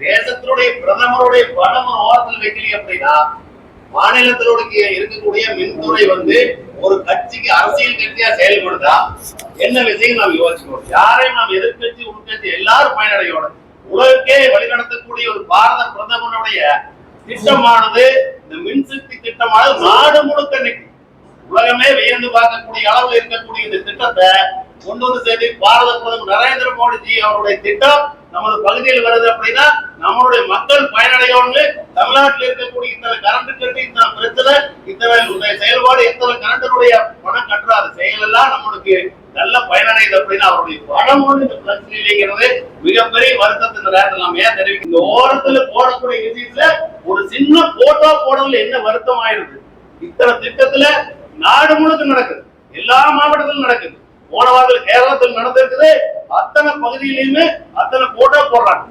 தேசத்தினுடைய பிரதமருடைய பணம் ஓரத்தில் வைக்கலையே அப்படின்னா மாநிலத்தினுடைய இருக்கக்கூடிய மின்துறை வந்து ஒரு கட்சிக்கு அரசியல் கட்சியா செயல்படுதா? என்ன விஷயம் நாம் யோசிக்கணும்? யாரையும் நாம் எதிர்கட்சி உட்கட்சி எல்லாரும் பயனடையோட உலகக்கே வழிநடத்தக்கூடிய ஒரு பாரத பிரதமருடைய திட்டமானது இந்த மின்சக்தி திட்டமானது நாடு முழுக்க இன்னைக்கு உலகமே வியந்து பார்க்கக்கூடிய அளவில் இருக்கக்கூடிய இந்த திட்டத்தை கொண்டு வந்து சேர்த்து பாரத பிரதமர் நரேந்திர மோடிஜி அவருடைய திட்டம் நமது பகுதியில் வருது அப்படின்னா நம்மளுடைய மக்கள் பயனடையவங்க தமிழ்நாட்டில் இருக்கக்கூடிய இத்தனை கரண்ட் கட்டி இத்தனை பிரச்சனை இத்தனை உடைய செயல்பாடு இத்தனை கரண்டனுடைய பணம் கட்டுறாரு செயல் எல்லாம் நம்மளுக்கு நல்ல பயனடையுது அப்படின்னா அவருடைய பணம் ஒன்று இந்த பிரச்சனைங்கிறது மிகப்பெரிய வருத்தத்தை இந்த நேரத்தில் நம்ம ஏன் தெரிவிக்கும் இந்த ஓரத்துல போடக்கூடிய விஷயத்துல ஒரு சின்ன போட்டோ போடுறதுல என்ன வருத்தம் ஆயிடுது? இத்தனை திட்டத்துல நாடு முழுக்க நடக்குது. எல்லா மாவட்டத்திலும் நடக்குது. போன வாரத்தில் கேரளத்தில் நடந்திருக்குது. அத்தனை பகுதியிலையுமே அத்தனை போட்டோ போடுறாங்க.